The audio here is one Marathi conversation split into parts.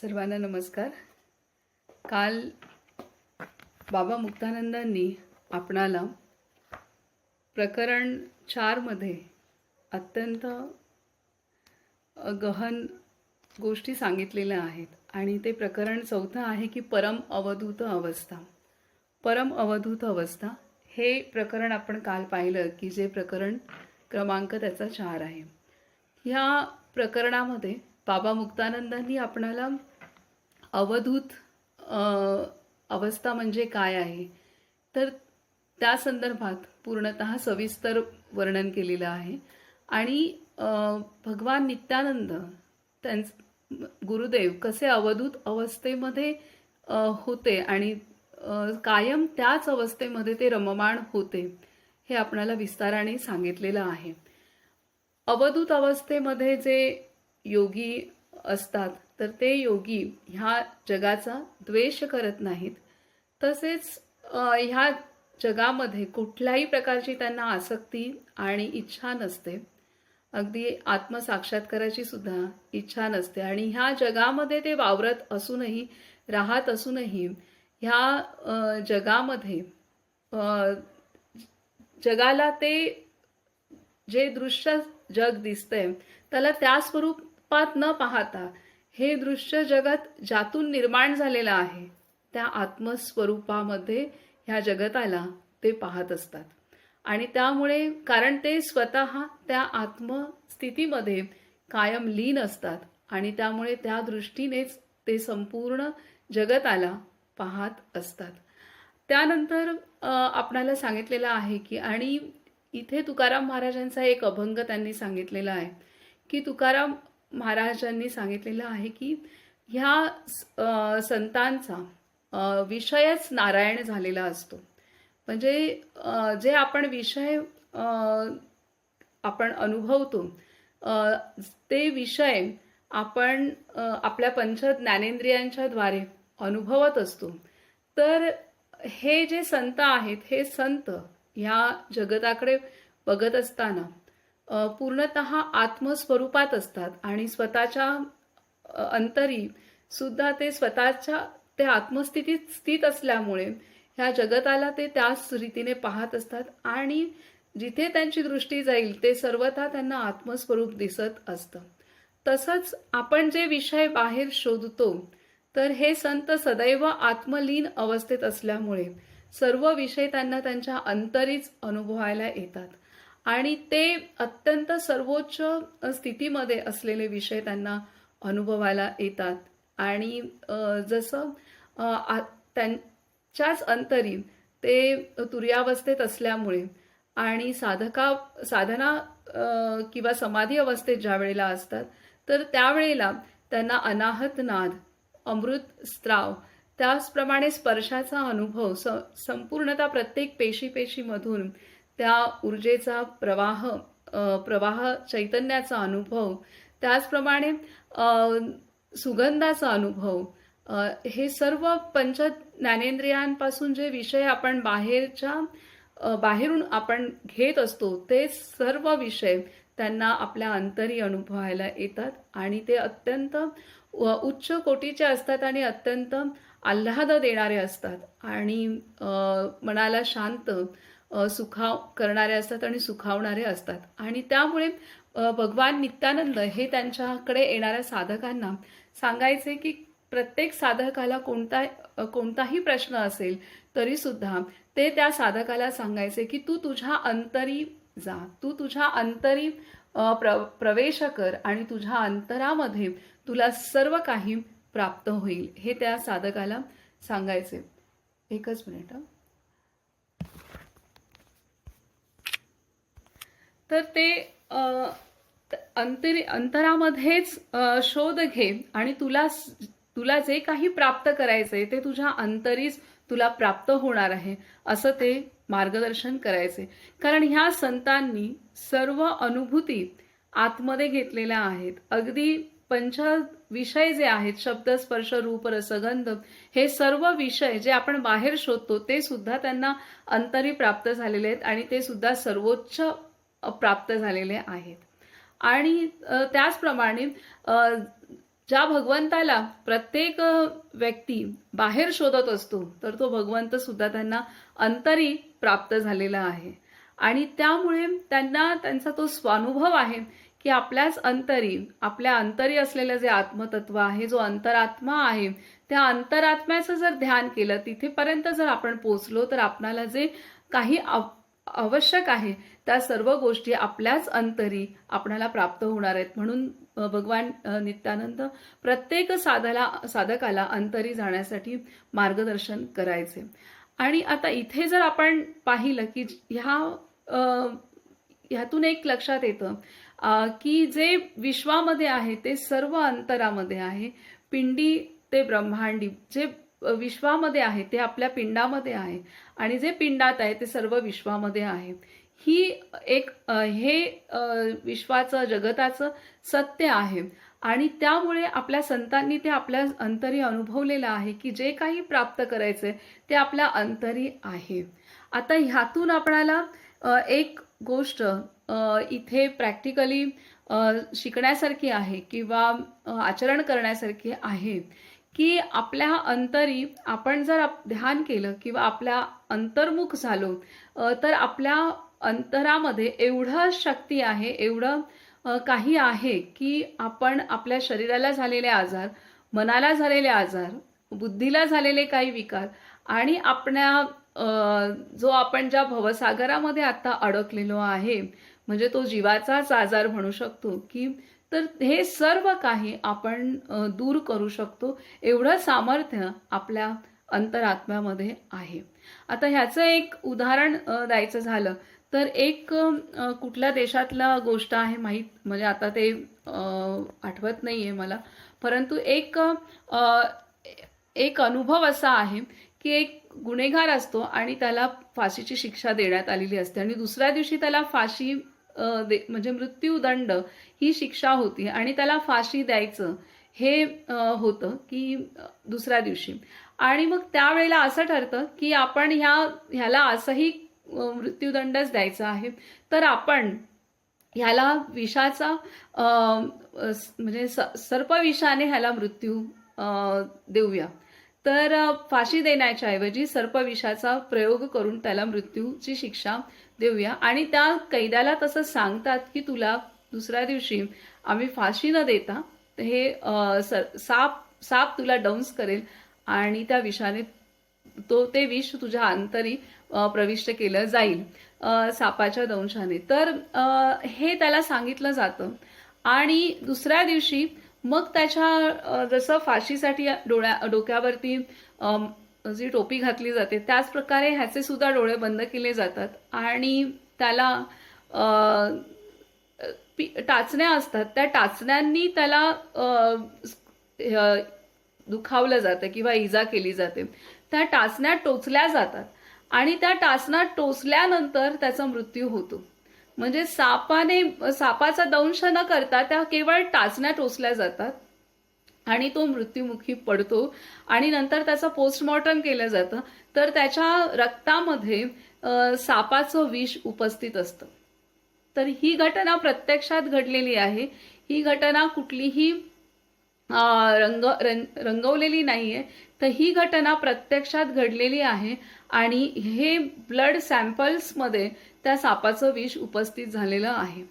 सर्वांना नमस्कार. काल बाबा मुक्तानंदांनी आपणाला प्रकरण चारमध्ये अत्यंत गहन गोष्टी सांगितलेल्या आहेत आणि ते प्रकरण चौथं आहे की परम अवधूत अवस्था. परम अवधूत अवस्था हे प्रकरण आपण काल पाहिलं की जे प्रकरण क्रमांक त्याचा चार आहे. ह्या प्रकरणामध्ये बाबा मुक्तानंदांनी आपणाला अवधूत अवस्था म्हणजे काय आहे? तर त्या संदर्भात पूर्णत सविस्तर वर्णन केलेलं आहे. आणि भगवान नित्यानंद त्यांच गुरुदेव कसे अवधूत अवस्थेमध्ये होते आणि कायम त्याच अवस्थेमध्ये ते रममाण होते हे आपणाला विस्ताराने सांगितलेलं आहे. अवधूत अवस्थेमध्ये जे योगी असतात तर ते योगी ह्या जगाचा द्वेष करत नाहीत. तसेच ह्या जगामध्ये कुठल्याही प्रकारची त्यांना आसक्ती आणि इच्छा नसते. अगदी आत्मसाक्षात्काराची सुद्धा इच्छा नसते. आणि ह्या जगामध्ये ते वावरत असूनही राहत असूनही ह्या जगामध्ये जगाला ते जे दृश्य जग दिसतंय त्याला त्या स्वरूपात न पाहता हे दृश्य जगत ज्यातून निर्माण झालेलं आहे त्या आत्मस्वरूपामध्ये ह्या जगताला ते पाहत असतात. आणि त्यामुळे कारण ते स्वतः त्या आत्मस्थितीमध्ये कायम लीन असतात आणि त्यामुळे त्या दृष्टीनेच ते संपूर्ण जगताला पाहत असतात. त्यानंतर आपणाला सांगितलेलं आहे की आणि इथे तुकाराम महाराजांचा एक अभंग त्यांनी सांगितलेला आहे की तुकाराम महाराजांनी सांगितलेलं आहे की ह्या संतांचा विषयच नारायण झालेला असतो. म्हणजे जे आपण विषय आपण अनुभवतो ते विषय आपण आपल्या पंच ज्ञानेंद्रियांच्या द्वारे अनुभवत असतो. तर हे जे संत आहेत हे संत ह्या जगताकडे बघत असताना पूर्णतः आत्मस्वरूपात असतात आणि स्वतःच्या अंतरी सुद्धा ते स्वतःच्या ते आत्मस्थितीत स्थित असल्यामुळे ह्या जगताला ते त्याच रीतीने पाहत असतात आणि जिथे त्यांची दृष्टी जाईल ते सर्वथा त्यांना आत्मस्वरूप दिसत असतं. तसंच आपण जे विषय बाहेर शोधतो तर हे संत सदैव आत्मलीन अवस्थेत असल्यामुळे सर्व विषय त्यांना त्यांच्या अंतरीच अनुभवायला येतात. आणि ते अत्यंत सर्वोच्च स्थितीमध्ये असलेले विषय त्यांना अनुभवायला येतात. आणि जसं त्यांच्याच अंतरी ते तुर्यावस्थेत असल्यामुळे आणि साधका साधना किंवा समाधी अवस्थेत ज्या वेळेला असतात तर त्यावेळेला त्यांना अनाहत नाद अमृत स्त्राव त्याचप्रमाणे स्पर्शाचा अनुभव स संपूर्णतः प्रत्येक पेशी पेशीमधून त्या ऊर्जेचा प्रवाह प्रवाह चैतन्याचा अनुभव त्याचप्रमाणे सुगंधाचा अनुभव हे सर्व पंच ज्ञानेंद्रियांपासून जे विषय आपण बाहेरच्या बाहेरून आपण घेत असतो ते सर्व विषय त्यांना आपल्या अंतरी अनुभवायला येतात आणि ते अत्यंत उच्च कोटीचे असतात आणि अत्यंत आल्हाद देणारे असतात. आणि मनाला शांत सुखाव करणारे असतात आणि सुखावणारे असतात. आणि त्यामुळे भगवान नित्यानंद हे त्यांच्याकडे येणाऱ्या साधकांना सांगायचे की प्रत्येक साधकाला कोणता कोणताही प्रश्न असेल तरीसुद्धा ते त्या साधकाला सांगायचे की तू तुझ्या अंतरी जा. तू तुझ्या अंतरी प्र प्रवेश कर आणि तुझ्या अंतरामध्ये तुला सर्व काही प्राप्त होईल हे त्या साधकाला सांगायचे. एकच मिनिट. तर ते अंतरी अंतरामध्येच शोध घे आणि तुला तुला जे काही प्राप्त करायचंय ते तुझ्या अंतरीच तुला प्राप्त होणार आहे असं ते मार्गदर्शन करायचे कारण ह्या संतांनी सर्व अनुभूती आतमध्ये घेतलेल्या आहेत. अगदी पंच विषय जे आहेत शब्द स्पर्श रूप रसगंध हे सर्व विषय जे आपण बाहेर शोधतो ते सुद्धा त्यांना अंतरी प्राप्त झालेले आहेत आणि ते सुद्धा सर्वोच्च प्राप्त झालेले आहेत. आणि त्याचप्रमाणे ज्या भगवंताला प्रत्येक व्यक्ती बाहेर शोधत असतो तर तो भगवंत सुद्धा त्यांना अंतरी प्राप्त झालेला आहे. आणि त्यामुळे त्यांना त्यांचा तो स्वानुभव आहे की आपल्याच अंतरी आपल्या अंतरी असलेलं जे आत्मतत्व आहे जो अंतरात्मा आहे त्या अंतरात्म्याचं जर ध्यान केलं तिथेपर्यंत जर आपण पोचलो तर आपणाला जे काही आप आवश्यक आहे. त्या सर्व गोष्टी आपल्याच अंतरी आपणाला प्राप्त होणार आहेत. म्हणून भगवान नित्यानंद प्रत्येक साधला साधकाला अंतरी जाण्यासाठी मार्गदर्शन करायचे. आणि आता इथे जर आपण पाहिलं की ह्या ह्यातून एक लक्षात येतं की जे विश्वामध्ये आहे ते सर्व अंतरामध्ये आहे. पिंडी ते ब्रह्मांडी जे विश्वामध्ये आहे ते आपल्या पिंडामध्ये आहे. आणि जे पिंडात आहे ते सर्व विश्वामध्ये आहे. ही एक हे विश्वाचं जगताचं सत्य आहे. आणि त्यामुळे आपल्या संतांनी ते आपल्या अंतरी अनुभवलेलं आहे की जे काही प्राप्त करायचंय ते आपल्या अंतरी आहे. आता ह्यातून आपणाला एक गोष्ट इथे प्रॅक्टिकली शिकण्यासारखी आहे किंवा आचरण करण्यासारखी आहे. की आपल्या अंतरी आपण जर ध्यान केलं किंवा आपल्या अंतर्मुख झालो तर आपल्या अंतरामध्ये एवढं शक्ती आहे एवढं काही आहे की आपण आपल्या शरीराला झालेले आजार मनाला झालेले आजार बुद्धीला झालेले काही विकार आणि आपल्या जो आपण ज्या भवसागरामध्ये आता अडकलेलो आहे म्हणजे तो जीवाचाच आजार म्हणू शकतो की तर हे सर्व काही आपण दूर करू शकतो. एवढं सामर्थ्य आपल्या अंतरात्म्यामध्ये आहे. आता ह्याचं एक उदाहरण द्यायचं झालं तर एक कुठल्या देशातला गोष्ट आहे माहीत? म्हणजे आता ते आठवत नाही आहे मला. परंतु एक एक अनुभव असा आहे की एक गुन्हेगार असतो आणि त्याला फाशीची शिक्षा देण्यात आलेली असते आणि दुसऱ्या दिवशी त्याला फाशी दे म्हणजे मृत्यूदंड ही शिक्षा होती आणि त्याला फाशी द्यायचं हे होतं की दुसऱ्या दिवशी. आणि मग त्यावेळेला असं ठरतं की आपण ह्या ह्याला असंही मृत्यूदंडच द्यायचा आहे. तर आपण ह्याला विषाचा म्हणजे स- सर्पविषाने ह्याला मृत्यू देऊया. तर फाशी देण्याच्या ऐवजी सर्पविषाचा प्रयोग करून त्याला मृत्यूची शिक्षा देऊया. आणि त्या कैद्याला तसं सांगतात की तुला दुसऱ्या दिवशी आम्ही फाशी न देता हे स- साप साप तुला डंस करेल आणि त्या विषाने तो ते विष तुझ्या अंतरी प्रविष्ट केलं जाईल सापाच्या दंशाने. तर हे त्याला सांगितलं जातं. आणि दुसऱ्या दिवशी मग त्याच्या जसं फाशीसाठी डोळ्या डोक्यावरती जी टोपी घातली जाते त्याचप्रकारे ह्याचे सुद्धा डोळे बंद केले जातात. आणि त्याला पी- टाचण्या असतात. त्या टाचण्यांनी त्याला दुखावलं जातं किंवा इजा केली जाते. त्या टाचण्या टोचल्या जातात. आणि त्या टाचण्या टोचल्यानंतर त्याचा मृत्यू होतो. म्हणजे सापाने सापाचा दंश न करता त्या केवळ टाचण्या टोचल्या जातात. आणि तो मृत्युमुखी पडतो. आणि नंतर त्याचं पोस्टमॉर्टम केलं जातं. तर त्याच्या रक्तामध्ये सापाचं विष उपस्थित असतं. तर ही घटना प्रत्यक्षात घडलेली आहे. ही घटना कुठलीही रंग रंग- रंगवलेली नाहीये. तर ही घटना प्रत्यक्षात घडलेली आहे आणि हे ब्लड सॅम्पल्समध्ये त्या सापाचं विष उपस्थित झालेलं आहे.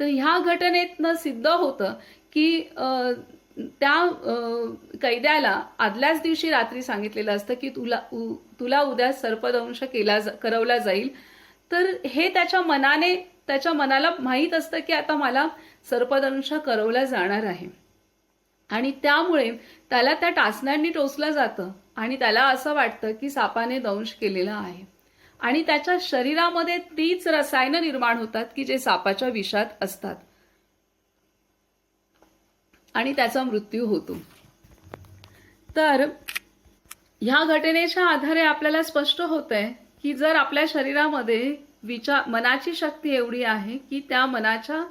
तर ह्या घटनेतनं सिद्ध होतं की त्या कैद्याला आदल्याच दिवशी रात्री सांगितलेलं असतं की तुला उ- तुला उद्या सर्पदंश केला जा- करवला जाईल. तर हे त्याच्या मनाने त्याच्या मनाला माहीत असतं की आता मला सर्पदंश करवला जाणार आहे. आणि त्यामुळे त्याला त्या टाचण्यांनी टोचलं जातं आणि त्याला असं वाटतं की सापाने दंश केलेला आहे. आणि त्याच्या शरीरामध्ये तीच रसायनं निर्माण होतात की जे सापाच्या विषात असतात. आणि त्याचा मृत्यू होतो. तर ह्या घटनेच्या आधारे आपल्याला स्पष्ट होत आहे की जर आपल्या शरीरामध्ये विचार मनाची शक्ती एवढी आहे की त्या मनाच्या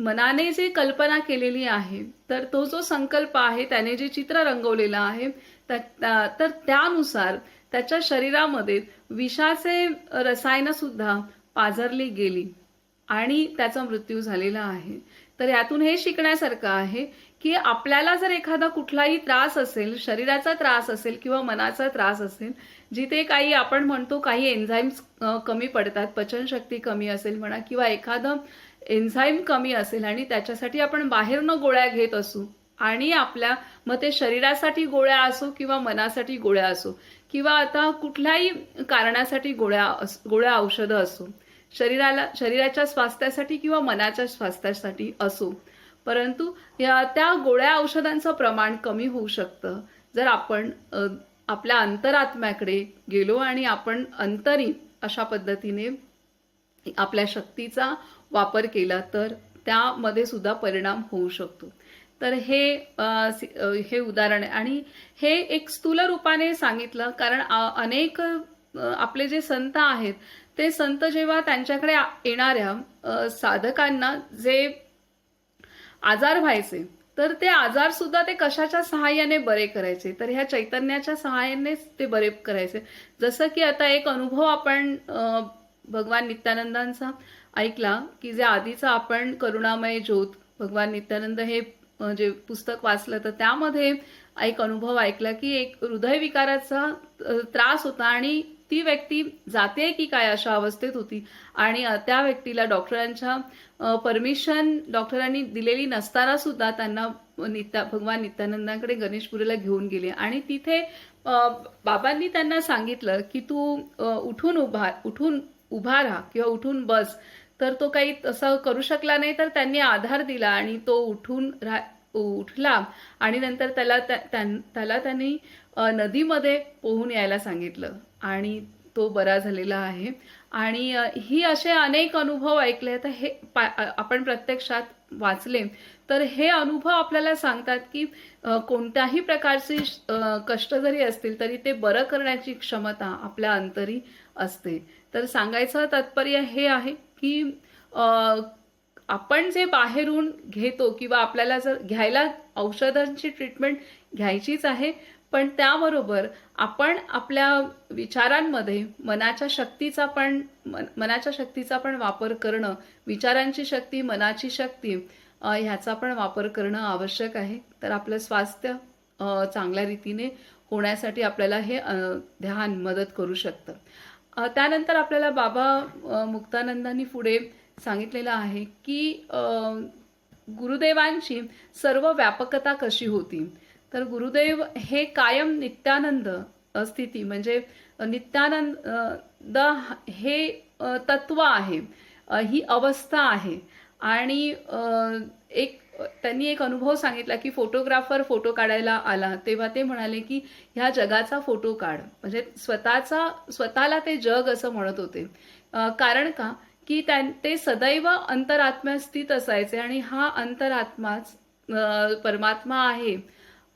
मनाने जे कल्पना केलेली आहे तर तो जो संकल्प आहे त्याने जे चित्र रंगवलेलं आहे तर त्यानुसार त्याच्या शरीरामध्ये विषाचे रसायनसुद्धा पाझरली गेली आणि त्याचा मृत्यू झालेला आहे. तर यातून हे शिकण्यासारखं आहे की आपल्याला जर एखादा कुठलाही त्रास असेल शरीराचा त्रास असेल किंवा मनाचा त्रास असेल जिथे काही आपण म्हणतो काही एन्झाईम्स कमी पडतात पचनशक्ती कमी असेल म्हणा किंवा एखादं एन्झाईम कमी असेल आणि त्याच्यासाठी आपण बाहेरनं गोळ्या घेत असू आणि आपल्या मग ते शरीरासाठी गोळ्या असो किंवा मनासाठी गोळ्या असो किंवा आता कुठल्याही कारणासाठी गोळ्या अस- गोळ्या औषधं असो शरीराला शरीराच्या स्वास्थ्यासाठी किंवा मनाच्या स्वास्थ्यासाठी असो. परंतु या त्या गोळ्या औषधांचं प्रमाण कमी होऊ शकतं. जर आपण आपल्या अंतरात्म्याकडे गेलो आणि आपण अंतरी अशा पद्धतीने आपल्या शक्तीचा वापर केला तर त्यामध्ये सुद्धा परिणाम होऊ शकतो. तर हे हे उदाहरण आहे. आणि हे एक स्थूल रूपाने सांगितलं कारण अनेक आपले जे संत आहेत ते संत जेव्हा त्यांच्याकडे येणाऱ्या साधकांना जे आजार व्हायचे तर ते आजार सुद्धा ते कशाच्या सहाय्याने बरे करायचे? तर ह्या चैतन्याच्या सहाय्यानेच ते बरे करायचे. जसं की आता एक अनुभव आपण भगवान नित्यानंदांचा ऐकला की जे आधीचा आपण करुणामय ज्योत भगवान नित्यानंद हे जे पुस्तक वाचलं तर त्यामध्ये एक अनुभव ऐकला की एक हृदयविकाराचा त्रास होता आणि ती व्यक्ती जाते की काय अशा अवस्थेत होती? आणि त्या व्यक्तीला डॉक्टरांच्या परमिशन डॉक्टरांनी दिलेली नसताना सुद्धा त्यांना नित्या भगवान नित्यानंदांकडे गणेशपुरीला घेऊन गेले. आणि तिथे बाबांनी त्यांना सांगितलं की तू उठून उभा उठून उभा राहा किंवा उठून बस. तर तो काही तसं करू शकला नाही तर त्यांनी आधार दिला आणि तो उठून राह उठला. आणि नंतर त्याला त्या- त्यां- त्याला त्यांनी नदीमध्ये पोहून यायला सांगितलं. आणि तो बरा झालेला आहे. आणि ही असे अनेक अनुभव ऐकले. तर हे पा- आपण प्रत्यक्षात वाचले. तर हे अनुभव आपल्याला सांगतात की कोणत्याही प्रकारचे कष्ट जरी असतील तरी ते बरं करण्याची क्षमता आपल्या अंतरी असते. तर सांगायचं तात्पर्य हे आहे की आपण जे बाहेरून घेतो किंवा आपल्याला जर घ्यायला औषधांची ट्रीटमेंट घ्यायचीच आहे पण त्याबरोबर आपण आपल्या विचारांमध्ये मनाच्या शक्तीचा पण मन- मनाच्या शक्तीचा पण वापर करणं विचारांची शक्ती मनाची शक्ती ह्याचा पण वापर करणं आवश्यक आहे. तर आपलं स्वास्थ्य चांगल्या रीतीने होण्यासाठी आपल्याला हे ध्यान मदत करू शकतं. त्यानंतर आपल्याला बाबा मुक्तानंदांनी पुढे सांगितलेलं आहे की गुरुदेवांची सर्व व्यापकता कशी होती? तर गुरुदेव हे कायम नित्यानंद स्थिती म्हणजे नित्यानंद द हे तत्व आहे ही अवस्था आहे. आणि एक त्यांनी एक अनुभव सांगितला की फोटोग्राफर फोटो काढायला आला तेव्हा ते म्हणाले की ह्या जगाचा फोटो काढ. म्हणजे स्वतःचा स्वतःला ते जग असं म्हणत होते. कारण का? की त्यां ते सदैव अंतरात्म्यात स्थित असायचे आणि हा अंतरात्माच परमात्मा आहे.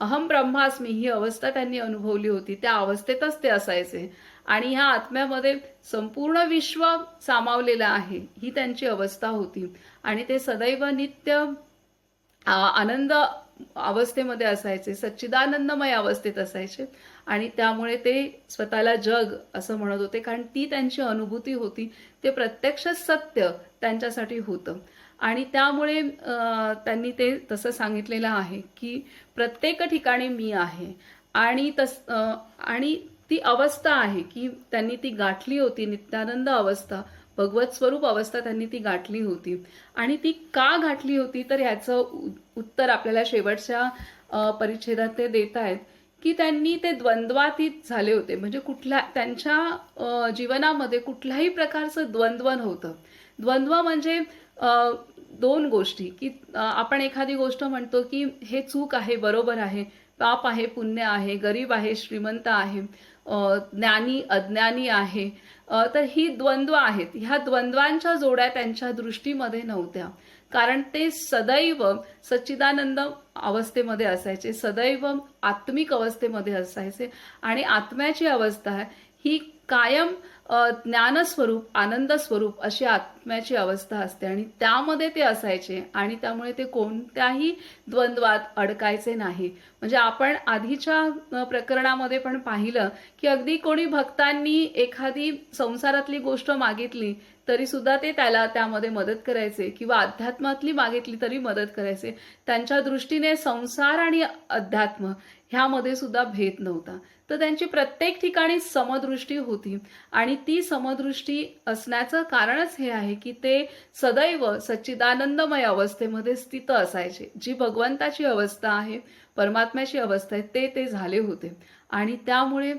अहम ब्रह्मास्मी ही अवस्था त्यांनी अनुभवली होती. त्या अवस्थेतच ते असायचे. आणि ह्या आत्म्यामध्ये संपूर्ण विश्व सामावलेलं आहे. ही त्यांची अवस्था होती. आणि ते सदैव नित्य आनंद अवस्थेमध्ये असायचे. सच्चिदानंदमय अवस्थेत असायचे. आणि त्यामुळे ते स्वतःला जग असं म्हणत होते कारण ती त्यांची अनुभूती होती ते प्रत्यक्ष सत्य त्यांच्यासाठी होतं. आणि त्यामुळे त्यांनी ते तसं सांगितलेलं आहे की प्रत्येक ठिकाणी मी आहे. आणि तस आणि ती अवस्था आहे की त्यांनी ती गाठली होती नित्यानंद अवस्था भगवत स्वरूप अवस्था त्यांनी ती गाठली होती. आणि ती का गाठली होती तर ह्याचं उत्तर आपल्याला शेवटच्या परिच्छेदात ते देत आहेत. की त्यांनी ते द्वंद्वातीत झाले होते. म्हणजे कुठल्या त्यांच्या जीवनामध्ये कुठल्याही प्रकारचं द्वंद्व नव्हतं द्वंद्व म्हणजे दोन गोष्टी. की आपण एखादी गोष्ट म्हणतो की हे चूक आहे बरोबर आहे पाप आहे पुण्य आहे गरीब आहे श्रीमंत आहे ज्ञानी अज्ञानी आहे तर ही द्वंद्व आहेत. ह्या द्वंद्वांच्या जोड्या त्यांच्या दृष्टीमध्ये नव्हत्या. कारण ते सदैव सच्चिदानंद अवस्थेमध्ये असायचे सदैव आत्मिक अवस्थेमध्ये असायचे. आणि आत्म्याची अवस्था ही कायम ज्ञानस्वरूप आनंद स्वरूप अशी आत्म्याची अवस्था असते. आणि त्यामध्ये ते असायचे. आणि त्यामुळे ते कोणत्याही द्वंद्वात अडकायचे नाही. म्हणजे आपण आधीच्या प्रकरणामध्ये पण पाहिलं की अगदी कोणी भक्तांनी एखादी संसारातली गोष्ट मागितली तरी सुद्धा ते त्याला त्यामध्ये मदत करायचे किंवा अध्यात्मातली मागितली तरी मदत करायचे. त्यांच्या दृष्टीने संसार आणि अध्यात्म ह्यामध्ये सुद्धा भेद नव्हता. तर त्यांची प्रत्येक ठिकाणी समदृष्टी होती. आणि ती समदृष्टी असण्याचं कारणच हे आहे की ते सदैव सच्चिदानंदमय अवस्थेमध्ये स्थित असायचे. जी भगवंताची अवस्था आहे परमात्म्याची अवस्था आहे ते ते झाले होते. आणि त्यामुळे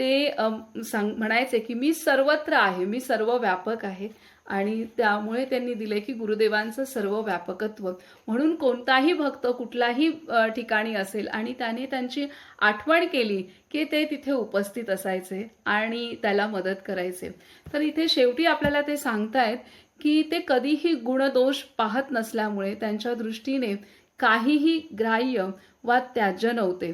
ते सांग म्हणायचे की मी सर्वत्र आहे मी सर्व व्यापक आहे. आणि त्यामुळे त्यांनी दिले की गुरुदेवांचं सर्व व्यापकत्व म्हणून कोणताही भक्त कुठलाही ठिकाणी असेल आणि त्याने त्यांची आठवण केली की ते तिथे उपस्थित असायचे आणि त्याला मदत करायचे. तर इथे शेवटी आपल्याला ते सांगतायत की ते कधीही गुणदोष पाहत नसल्यामुळे त्यांच्या दृष्टीने काहीही ग्राह्य वा त्याज्य नव्हते.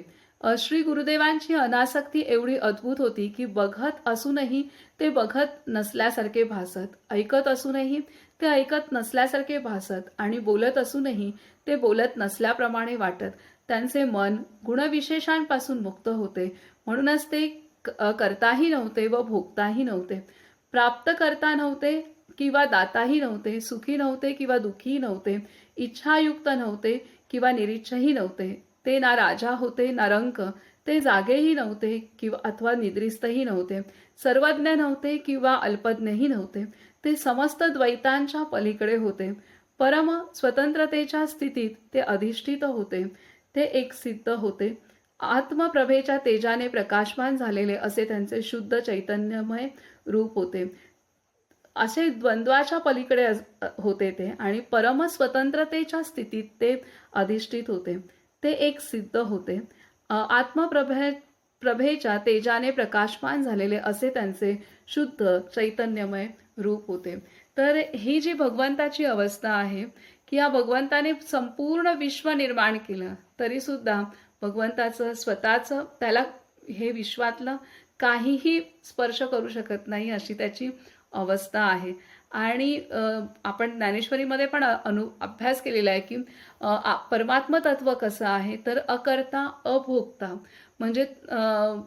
श्री गुरुदेवांची अनासक्ती एवढी अद्भुत होती की बघत असूनही ते बघत नसल्यासारखे भासत. ऐकत असूनही ते ऐकत नसल्यासारखे भासत आणि बोलत असूनही ते बोलत नसल्याप्रमाणे वाटत. त्यांचे मन गुणविशेषांपासून मुक्त होते. म्हणूनच ते क- करताही नव्हते व भोगताही नव्हते. प्राप्त करता नव्हते किंवा दाताही नव्हते सुखी नव्हते किंवा दुःखी नव्हते इच्छायुक्त नव्हते किंवा निरीच्छही नव्हते. ते ना राजा होते ना रंक. ते जागेही नव्हते किंवा अथवा निद्रिस्तही नव्हते. सर्वज्ञ नव्हते किंवा अल्पज्ञही नव्हते. ते समस्त द्वैतांच्या पलीकडे होते. परम स्वतंत्रतेच्या स्थितीत ते अधिष्ठित होते. ते एक सिद्ध होते. आत्मप्रभेच्या तेजाने प्रकाशमान झालेले असे त्यांचे शुद्ध चैतन्यमय रूप होते. असे द्वंद्वाच्या पलीकडे होते ते आणि परम स्वतंत्रतेच्या स्थितीत ते अधिष्ठित होते. ते एक सिद्ध होते. आत्मप्रभे प्रभेच्या तेजाने प्रकाशमान झालेले असे त्यांचे शुद्ध चैतन्यमय रूप होते. तर ही जी भगवंताची अवस्था आहे की या भगवंताने संपूर्ण विश्व निर्माण केलं तरीसुद्धा भगवंताचं स्वतःचं त्याला हे विश्वातलं काहीही स्पर्श करू शकत नाही अशी त्याची अवस्था आहे. आणि आपण ज्ञानेश्वरीमध्ये पण अनु अभ्यास केलेला आहे की परमात्म तत्व कसं आहे? तर अकर्ता अभोगता म्हणजे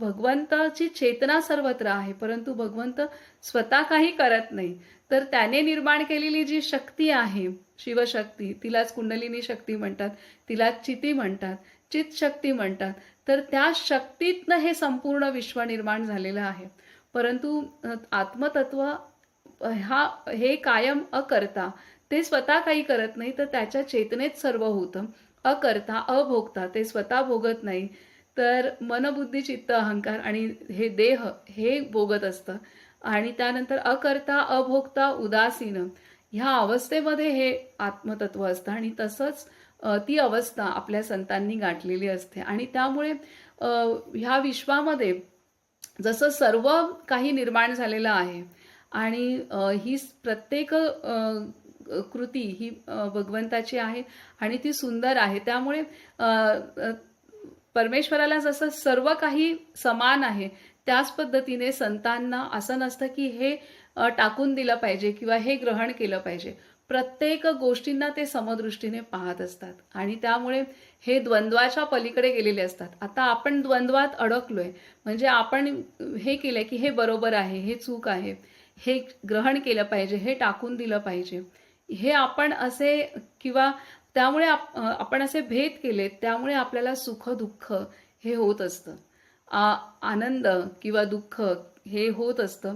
भगवंताची चेतना सर्वत्र आहे परंतु भगवंत स्वतः काही करत नाही. तर त्याने निर्माण केलेली जी शक्ती आहे शिवशक्ती तिलाच कुंडलिनी शक्ती म्हणतात तिलाच चिती म्हणतात चित शक्ती म्हणतात तर त्या शक्तीतनं हे संपूर्ण विश्व निर्माण झालेलं आहे. परंतु आत्मतत्व हा हे कायम अकर्ता. ते स्वतः काही करत नाही तर त्याच्या चेतनेत सर्व होतं. अकर्ता अभोगता ते स्वतः भोगत नाही. तर मनबुद्धी चित्त अहंकार आणि हे देह हे भोगत असतं. आणि त्यानंतर अकर्ता अभोगता उदासीन. ह्या अवस्थेमध्ये हे आत्मतत्व असतं आणि तसंच ती अवस्था आपल्या संतांनी गाठलेली असते. आणि त्यामुळे ह्या विश्वामध्ये जसं सर्व काही निर्माण झालेलं आहे आणि ही प्रत्येक कृती ही भगवंताची आहे आणि ती सुंदर आहे. त्यामुळे परमेश्वराला जसं सर्व काही समान आहे त्याच पद्धतीने संतांना असं नसतं की हे टाकून दिलं पाहिजे किंवा हे ग्रहण केलं पाहिजे. प्रत्येक गोष्टींना ते समदृष्टीने पाहत असतात आणि त्यामुळे हे द्वंद्वाच्या पलीकडे गेलेले असतात. आता आपण द्वंद्वात अडकलोय. म्हणजे आपण हे केलंय की हे बरोबर आहे हे चूक आहे. हे ग्रहण केलं पाहिजे हे टाकून दिलं पाहिजे. हे आपण असे किंवा त्यामुळे आप- आपण असे भेद केले त्यामुळे आपल्याला सुख दुःख हे होत असतं. आ- आनंद किंवा दुःख हे होत असतं.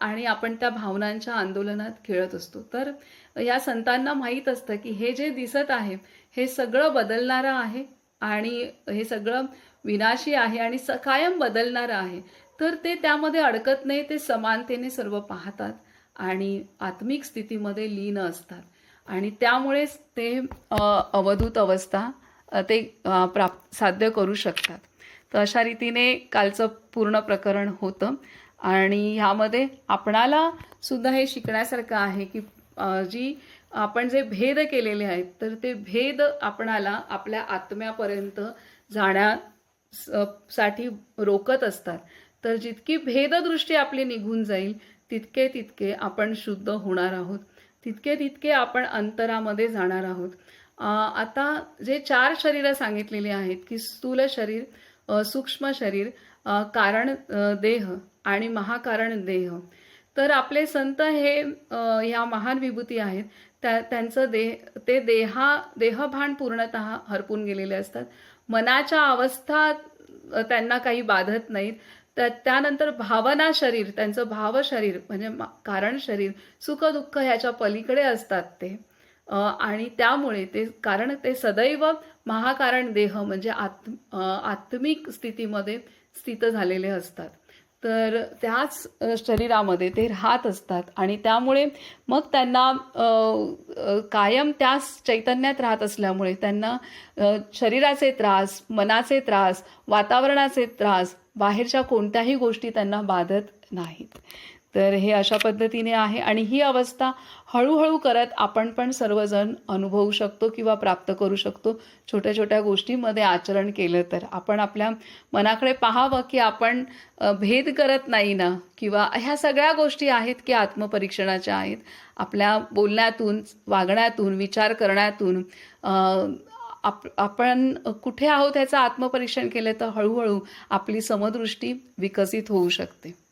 आणि आपण त्या भावनांच्या आंदोलनात खेळत असतो. तर या संतांना माहीत असतं की हे जे दिसत आहे हे सगळं बदलणारं आहे आणि हे सगळं विनाशी आहे आणि स कायम बदलणारं आहे. तर ते त्यामध्ये अडकत नाही ते समानतेने सर्व पाहतात आणि आत्मिक स्थितीमध्ये लीन असतात. आणि त्यामुळेच ते अवधूत अवस्था ते प्राप्त साध्य करू शकतात. तर अशा रीतीने कालचं पूर्ण प्रकरण होतं. आणि ह्यामध्ये आपणाला सुद्धा हे शिकण्यासारखं आहे की जी आपण जे भेद केलेले आहेत तर ते भेद आपणाला आपल्या आत्म्यापर्यंत जाण्या साठी रोकत असतात. तर जितकी भेददृष्टी आपली निघून जाईल तितके तितके आपण शुद्ध होणार आहोत. तितके तितके आपण अंतरामध्ये जाणार आहोत. आता जे चार शरीरं सांगितलेली आहेत की स्थूल शरीर सूक्ष्म शरीर कारण देह आणि महाकारण देह. तर आपले संत हे या ह्या महान विभूती आहेत. त्या त्यांचं देह ते देहा देहभान पूर्णतः हरपून गेलेले असतात. मनाच्या अवस्था त्यांना काही बाधत नाहीत. त्या त्यानंतर भावना शरीर त्यांचं भाव शरीर म्हणजे कारण शरीर सुख दुःख ह्याच्या पलीकडे असतात ते. आणि त्यामुळे ते कारण ते सदैव महाकारण देह म्हणजे आत्म आत्मिक स्थितीमध्ये स्थित झालेले असतात. तर त्याच शरीरामध्ये ते राहत असतात आणि त्यामुळे मग त्यांना कायम त्याच चैतन्यात राहत असल्यामुळे त्यांना शरीराचे त्रास मनाचे त्रास वातावरणाचे त्रास बाहेरच्या कोणत्याही गोष्टी त्यांना बाधत नाहीत. तर हे अशा पद्धतीने आहे आणि ही अवस्था हळूहळू करत आपण पण सर्वजण अनुभवू शकतो किंवा प्राप्त करू शकतो. छोट्या छोट्या गोष्टींमध्ये आचरण केलं तर. आपण आपल्या मनाकडे पाहावं की आपण भेद करत नाही ना? किंवा ह्या सगळ्या गोष्टी आहेत की आत्मपरीक्षणाच्या आहेत. आपल्या बोलण्यातून वागण्यातून विचार करण्यातून आप आपण कुठे आहोत ह्याचं आत्मपरीक्षण केलं तर हळूहळू आपली समदृष्टी विकसित होऊ शकते.